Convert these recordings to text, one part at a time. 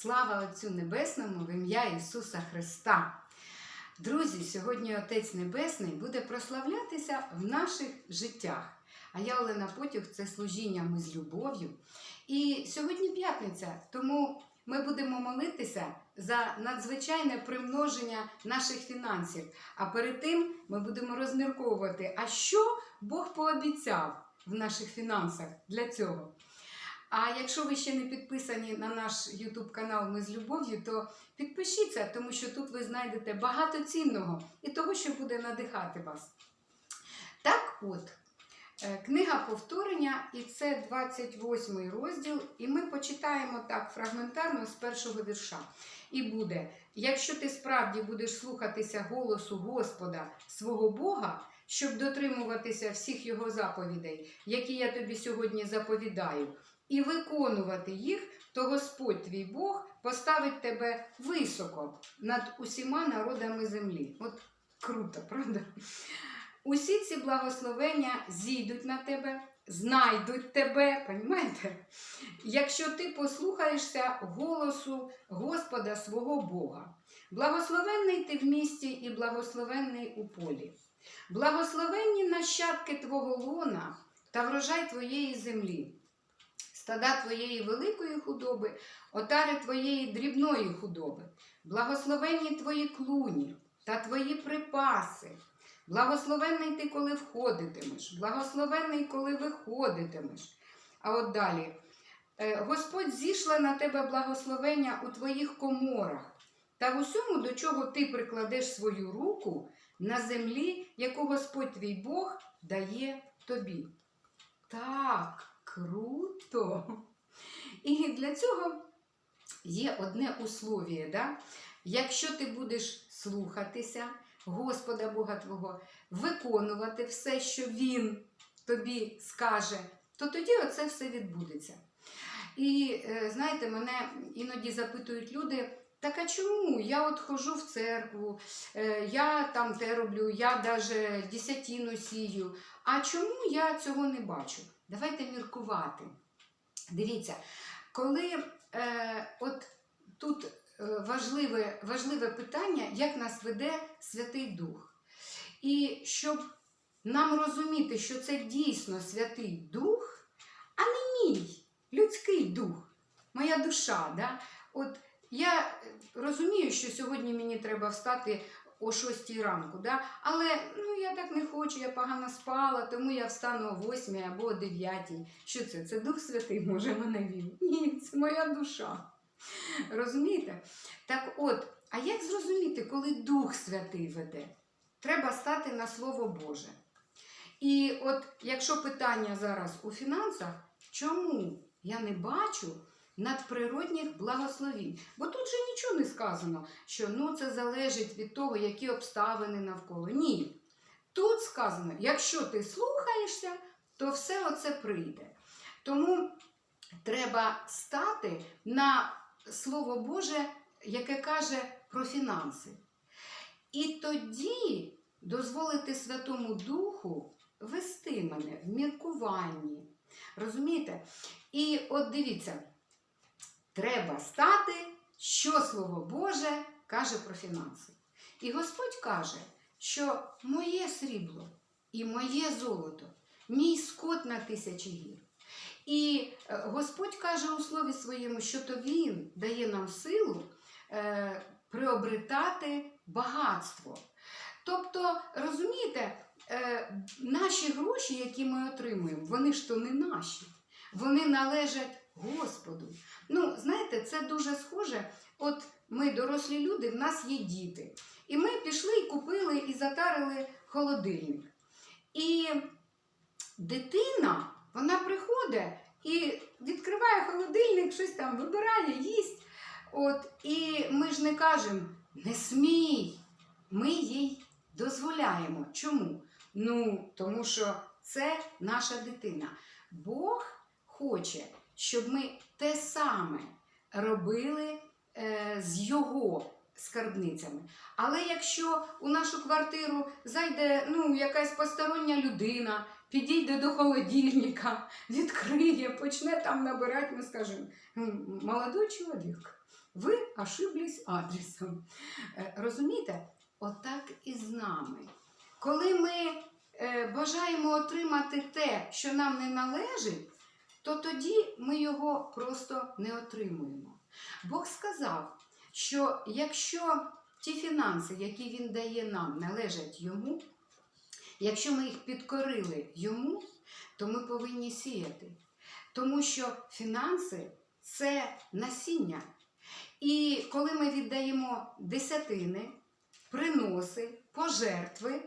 Слава Отцю Небесному в ім'я Ісуса Христа. Друзі, сьогодні Отець Небесний буде прославлятися в наших життях. А я, Олена Потюх, це служіння ми з любов'ю. І сьогодні п'ятниця, тому ми будемо молитися за надзвичайне примноження наших фінансів. А перед тим ми будемо розмірковувати, а що Бог пообіцяв в наших фінансах для цього. А якщо ви ще не підписані на наш YouTube канал Ми з любов'ю, то підпишіться, тому що тут ви знайдете багато цінного і того, що буде надихати вас. Так от, е, книга повторення, і це 28 розділ, і ми почитаємо так фрагментарно з першого вірша. І буде: якщо ти справді будеш слухатися голосу Господа свого Бога, щоб дотримуватися всіх його заповідей, які я тобі сьогодні заповідаю, і виконувати їх, то Господь твій Бог поставить тебе високо над усіма народами землі. От круто, правда? Усі ці благословення зійдуть на тебе, знайдуть тебе, понімаєте? Якщо ти послухаєшся голосу Господа свого Бога. Благословенний ти в місті і благословенний у полі. Благословенні нащадки твого лона та врожай твоєї землі стада твоєї великої худоби, отари твоєї дрібної худоби, благословенні твої клуні та твої припаси. Благословенний ти, коли входитимеш, благословенний, коли виходитимеш. А от далі. Е, Господь зійшла на тебе благословення у твоїх коморах та в усьому, до чого ти прикладеш свою руку на землі, яку Господь твій Бог дає тобі. Так, круто! І для цього є одне условіє. Да? Якщо ти будеш слухатися Господа Бога Твого, виконувати все, що Він тобі скаже, то тоді оце все відбудеться. І е, знаєте, мене іноді запитують люди. Так а чому? Я от хожу в церкву, е, я там те роблю, я даже десятину сію. А чому я цього не бачу? Давайте міркувати. Дивіться, коли е, от тут е, важливе, важливе питання, як нас веде Святий Дух. І щоб нам розуміти, що це дійсно Святий Дух, а не мій людський дух, моя душа. Да? От я розумію, що сьогодні мені треба встати о 6 ранку, да? але ну, я так не хочу, я погано спала, тому я встану о 8 або о 9. Що це? Це Дух Святий може мене він? Ні, це моя душа. Розумієте? Так от, а як зрозуміти, коли Дух Святий веде? Треба стати на Слово Боже. І от якщо питання зараз у фінансах, чому я не бачу надприродних благословінь? Бо тут же нічого не сказано, що ну, це залежить від того, які обставини навколо. Ні. Тут сказано, якщо ти слухаєшся, то все оце прийде. Тому треба стати на Слово Боже, яке каже про фінанси. І тоді дозволити Святому Духу вести мене в міркуванні. Розумієте? І от дивіться, треба стати, що Слово Боже каже про фінанси. І Господь каже, що моє срібло і моє золото, мій скот на тисячі гір. І е, Господь каже у слові своєму, що то Він дає нам силу е, приобретати багатство. Тобто, розумієте, е, наші гроші, які ми отримуємо, вони ж то не наші, вони належать Господу. Ну, знаєте, це дуже схоже. От ми дорослі люди, в нас є діти. І ми пішли і купили і затарили холодильник. І дитина, вона приходить і відкриває холодильник, щось там вибирає, їсть. От, і ми ж не кажемо, не смій. Ми їй дозволяємо. Чому? Ну, тому що це наша дитина. Бог хоче, щоб ми те саме робили е, з його скарбницями. Але якщо у нашу квартиру зайде ну, якась постороння людина, підійде до холодильника, відкриє, почне там набирати, ми скажемо, «М, молодой чоловік, ви ошиблись адресом. Е, Розумієте? Отак і з нами. Коли ми е, бажаємо отримати те, що нам не належить, то тоді ми його просто не отримуємо. Бог сказав, що якщо ті фінанси, які Він дає нам, належать йому, якщо ми їх підкорили йому, то ми повинні сіяти. Тому що фінанси це насіння. І коли ми віддаємо десятини, приноси, пожертви,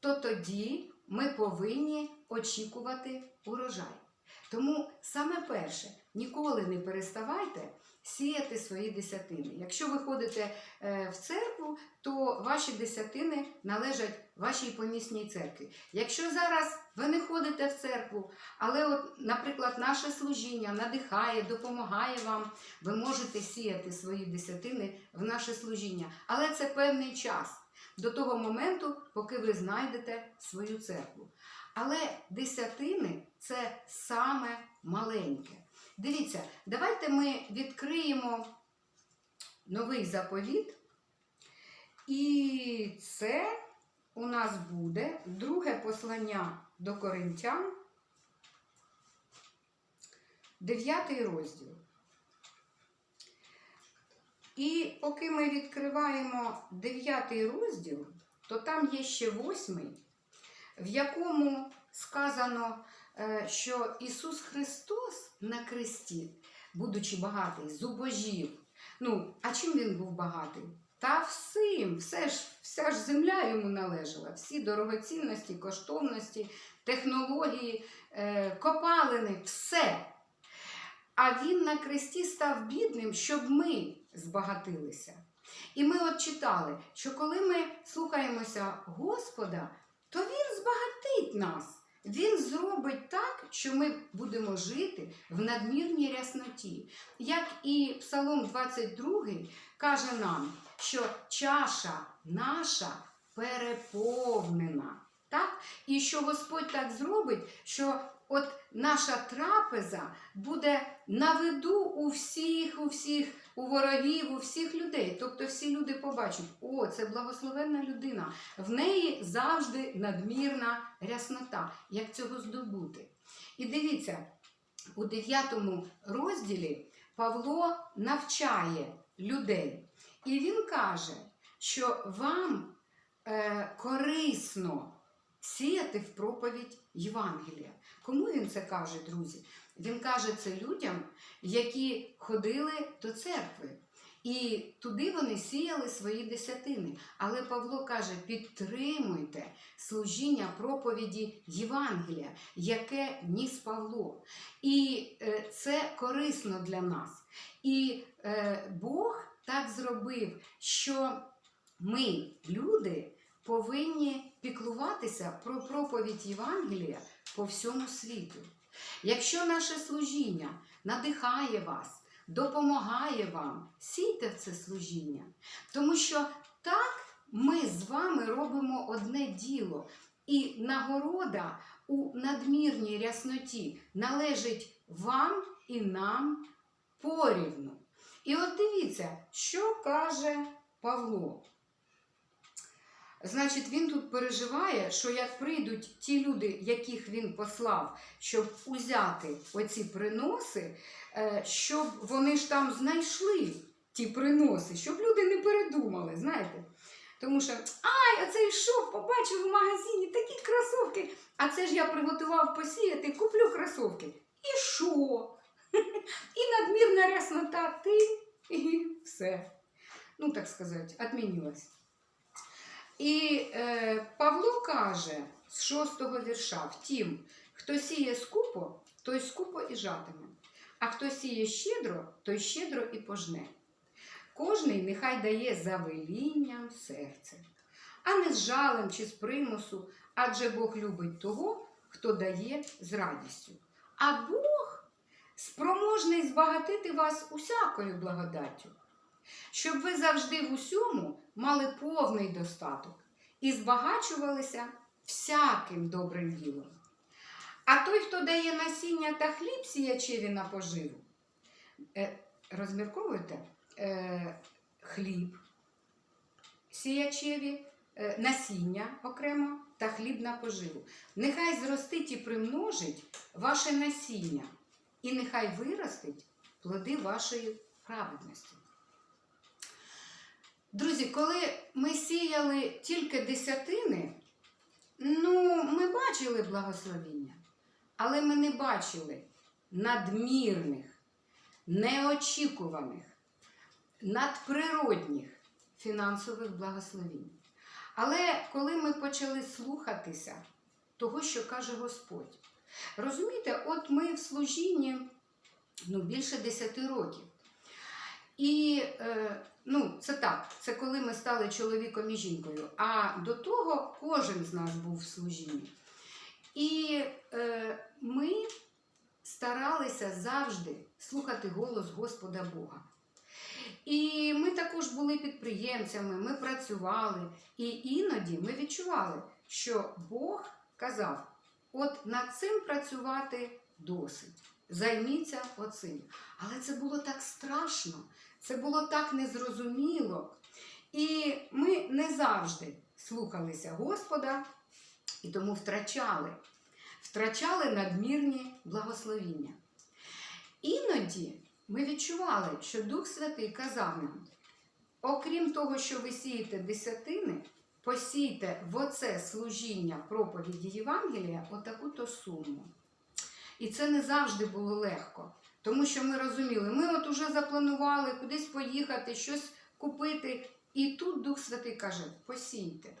то тоді ми повинні очікувати урожай. Тому саме перше, ніколи не переставайте сіяти свої десятини. Якщо ви ходите е, в церкву, то ваші десятини належать вашій помісній церкві. Якщо зараз ви не ходите в церкву, але, от, наприклад, наше служіння надихає, допомагає вам, ви можете сіяти свої десятини в наше служіння. Але це певний час до того моменту, поки ви знайдете свою церкву. Але десятини це саме маленьке. Дивіться, давайте ми відкриємо новий заповіт. І це у нас буде друге послання до Коринтян, дев'ятий розділ. І поки ми відкриваємо дев'ятий розділ, то там є ще восьмий, в якому сказано, е, що Ісус Христос на кресті, будучи багатий, зубожів. Ну, а чим він був багатий? Та всім, все ж, вся ж земля йому належала, всі дорогоцінності, коштовності, технології, е, копалини, все. А він на кресті став бідним, щоб ми збагатилися. І ми от читали, що коли ми слухаємося Господа, то Він збагатить нас. Він зробить так, що ми будемо жити в надмірній рясноті. Як і Псалом 22 каже нам, що чаша наша переповнена. Так? І що Господь так зробить, що от наша трапеза буде на виду у всіх, у всіх, у ворогів, у всіх людей. Тобто всі люди побачать, о, це благословенна людина. В неї завжди надмірна ряснота. Як цього здобути? І дивіться, у 9 розділі Павло навчає людей. І він каже, що вам е, корисно сіяти в проповідь Євангелія. Кому він це каже, друзі? Він каже це людям, які ходили до церкви. І туди вони сіяли свої десятини. Але Павло каже: підтримуйте служіння проповіді Євангелія, яке ніс Павло. І е, це корисно для нас. І е, Бог так зробив, що ми, люди, повинні піклуватися про проповідь Євангелія по всьому світу. Якщо наше служіння надихає вас, допомагає вам, сійте в це служіння. Тому що так ми з вами робимо одне діло, і нагорода у надмірній рясноті належить вам і нам порівну. І от дивіться, що каже Павло. Значить, він тут переживає, що як прийдуть ті люди, яких він послав, щоб узяти оці приноси, е, щоб вони ж там знайшли ті приноси, щоб люди не передумали, знаєте. Тому що, ай, оце йшов, побачив в магазині такі кросовки, а це ж я приготував посіяти, куплю кросовки. І що? І надмірна ряснота ти, і все. Ну, так сказати, відмінилась. І е, Павло каже з шостого вірша: Втім, хто сіє скупо, той скупо і жатиме, а хто сіє щедро, той щедро і пожне. Кожний нехай дає за велінням серця, а не з жалем чи з примусу, адже Бог любить того, хто дає з радістю. А Бог спроможний збагатити вас усякою благодаттю, щоб ви завжди в усьому мали повний достаток і збагачувалися всяким добрим ділом. А той, хто дає насіння та хліб сіячеві на поживу, е, розмірковуєте е, хліб сіячеві, е, насіння окремо та хліб на поживу. Нехай зростить і примножить ваше насіння, і нехай виростить плоди вашої праведності. Друзі, коли ми сіяли тільки десятини, ну, ми бачили благословіння, але ми не бачили надмірних, неочікуваних, надприродних фінансових благословінь. Але коли ми почали слухатися того, що каже Господь, розумієте, от ми в служінні ну, більше 10 років. І е, ну, це так, це коли ми стали чоловіком і жінкою. А до того кожен з нас був в служінні. І е, ми старалися завжди слухати голос Господа Бога. І ми також були підприємцями, ми працювали, і іноді ми відчували, що Бог казав: от над цим працювати досить. Займіться оцим. Але це було так страшно, це було так незрозуміло. І ми не завжди слухалися Господа і тому втрачали, втрачали надмірні благословіння. Іноді ми відчували, що Дух Святий казав нам: окрім того, що ви сієте десятини, посійте в оце служіння проповіді Євангелія отаку-то суму. І це не завжди було легко, тому що ми розуміли, ми от уже запланували кудись поїхати, щось купити. І тут Дух Святий каже: посійте.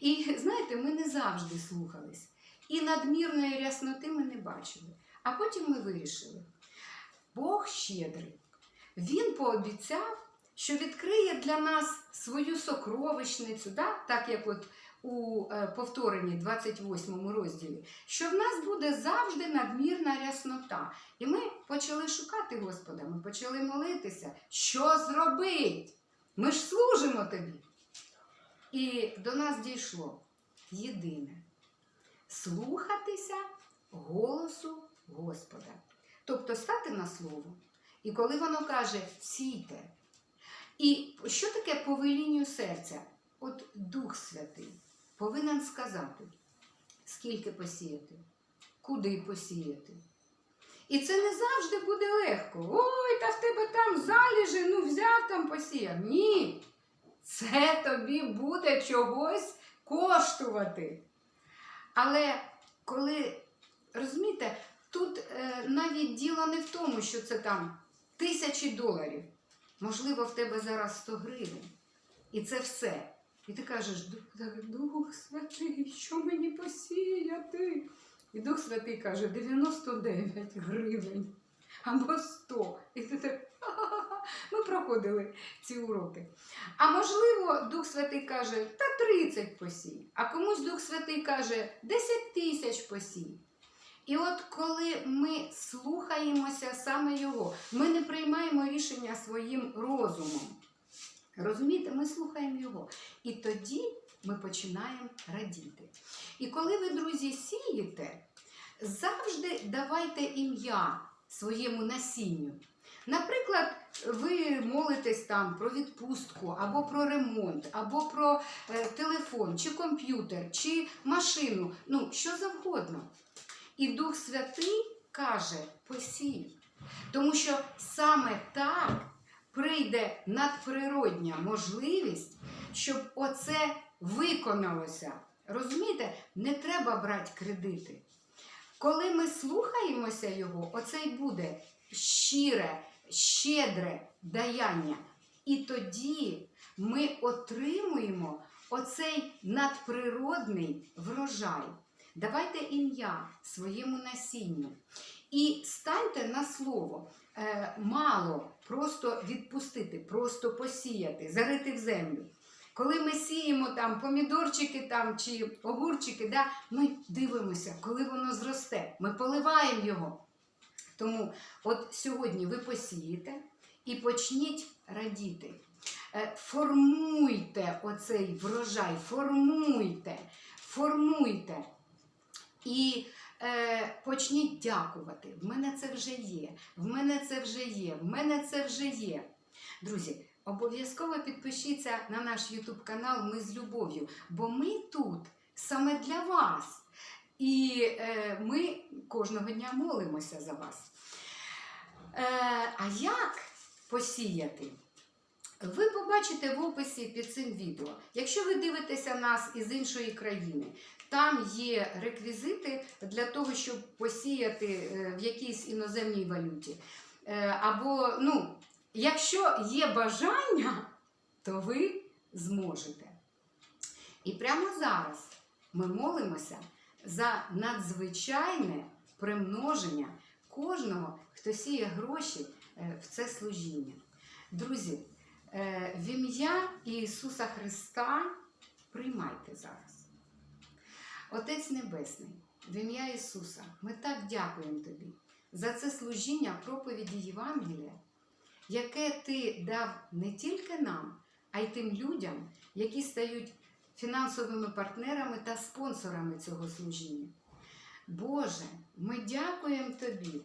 І знаєте, ми не завжди слухались. І надмірної рясноти ми не бачили. А потім ми вирішили: Бог щедрий. Він пообіцяв, що відкриє для нас свою сокровищницю, да? так як от у е, повторенні 28 розділі, що в нас буде завжди надмірна ряснота. І ми почали шукати Господа, ми почали молитися, що зробить? Ми ж служимо тобі. І до нас дійшло єдине слухатися голосу Господа. Тобто стати на слово. І коли воно каже сійте. І що таке повелінню серця? От Дух Святий повинен сказати, скільки посіяти, куди посіяти. І це не завжди буде легко. Ой, та в тебе там заліжи, ну взяв там посіяв. Ні. Це тобі буде чогось коштувати. Але коли, розумієте, тут е, навіть діло не в тому, що це там тисячі доларів. Можливо, в тебе зараз 100 гривень. І це все. І ти кажеш, «Дух- Святий, що мені посіяти? І Дух Святий каже, 99 гривень або 100. І ти так, ми проходили ці уроки. А можливо, Дух Святий каже, та 30 посій. А комусь Дух Святий каже, 10 тисяч посій. І от коли ми слухаємося саме Його, ми не приймаємо рішення своїм розумом. Розумієте, ми слухаємо Його. І тоді ми починаємо радіти. І коли ви, друзі, сієте, завжди давайте ім'я своєму насінню. Наприклад, ви молитесь там про відпустку, або про ремонт, або про е, телефон, чи комп'ютер, чи машину, ну що завгодно. І Дух Святий каже: посій. Тому що саме так прийде надприродня можливість, щоб оце виконалося. Розумієте, не треба брати кредити. Коли ми слухаємося його, оце й буде щире, щедре даяння. І тоді ми отримуємо оцей надприродний врожай. Давайте ім'я своєму насінню. І станьте на слово. Е, мало просто відпустити, просто посіяти, зарити в землю. Коли ми сіємо там помідорчики там, чи огурчики, да, ми дивимося, коли воно зросте. Ми поливаємо його. Тому от сьогодні ви посієте і почніть радіти. Е, Формуйте оцей врожай, формуйте, формуйте. І почніть дякувати. В мене це вже є, в мене це вже є, в мене це вже є. Друзі, обов'язково підпишіться на наш YouTube канал Ми з любов'ю, бо ми тут саме для вас. І е, ми кожного дня молимося за вас. Е, а як посіяти? Ви побачите в описі під цим відео. Якщо ви дивитеся нас із іншої країни, там є реквізити для того, щоб посіяти е, в якійсь іноземній валюті. Е, Або, ну, якщо є бажання, то ви зможете. І прямо зараз ми молимося за надзвичайне примноження кожного, хто сіє гроші е, в це служіння. Друзі, в ім'я Ісуса Христа приймайте зараз. Отець Небесний, в ім'я Ісуса, ми так дякуємо Тобі за це служіння проповіді Євангелія, яке Ти дав не тільки нам, а й тим людям, які стають фінансовими партнерами та спонсорами цього служіння. Боже, ми дякуємо Тобі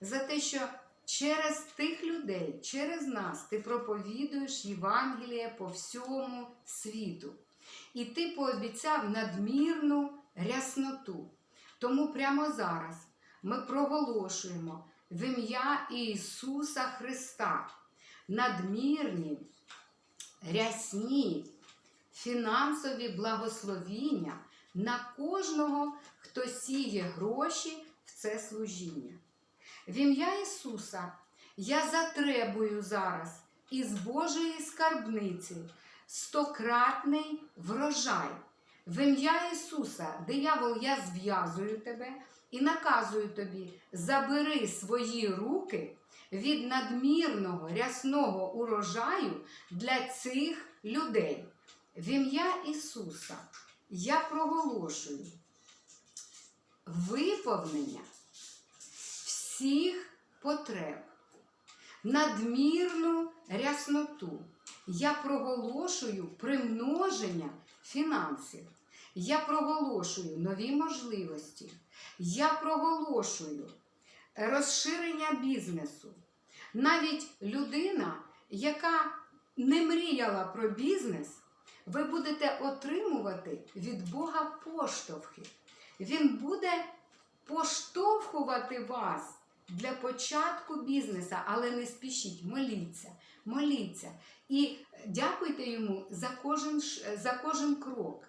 за те, що через тих людей, через нас ти проповідуєш Євангеліє по всьому світу. І ти пообіцяв надмірну рясноту. Тому прямо зараз ми проголошуємо в ім'я Ісуса Христа надмірні, рясні, фінансові благословіння на кожного, хто сіє гроші в це служіння. В ім'я Ісуса я затребую зараз із Божої скарбниці стократний врожай. В ім'я Ісуса, диявол, я зв'язую тебе і наказую тобі, забери свої руки від надмірного рясного урожаю для цих людей. В ім'я Ісуса я проголошую виповнення всіх потреб, надмірну рясноту. Я проголошую примноження фінансів. Я проголошую нові можливості. Я проголошую розширення бізнесу. Навіть людина, яка не мріяла про бізнес, ви будете отримувати від Бога поштовхи. Він буде поштовхувати вас для початку бізнесу, але не спішіть, моліться, моліться. І дякуйте йому за кожен, за кожен крок.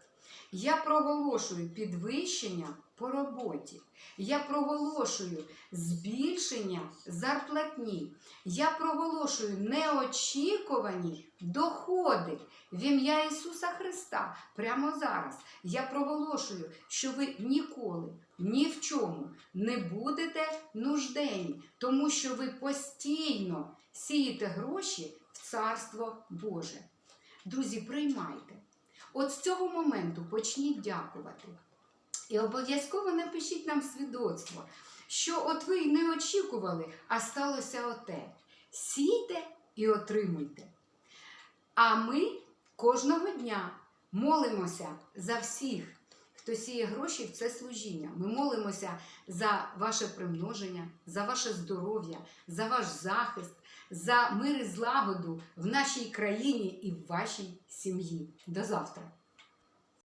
Я проголошую підвищення по роботі. Я проголошую збільшення зарплатні. Я проголошую неочікувані доходи в ім'я Ісуса Христа прямо зараз. Я проголошую, що ви ніколи ні в чому не будете нужденні, тому що ви постійно сієте гроші в Царство Боже. Друзі, приймайте. От з цього моменту почніть дякувати. І обов'язково напишіть нам свідоцтво, що от ви не очікували, а сталося оте. Сійте і отримуйте. А ми кожного дня молимося за всіх, хто сіє гроші в це служіння. Ми молимося за ваше примноження, за ваше здоров'я, за ваш захист, за мир і злагоду в нашій країні і в вашій сім'ї. До завтра!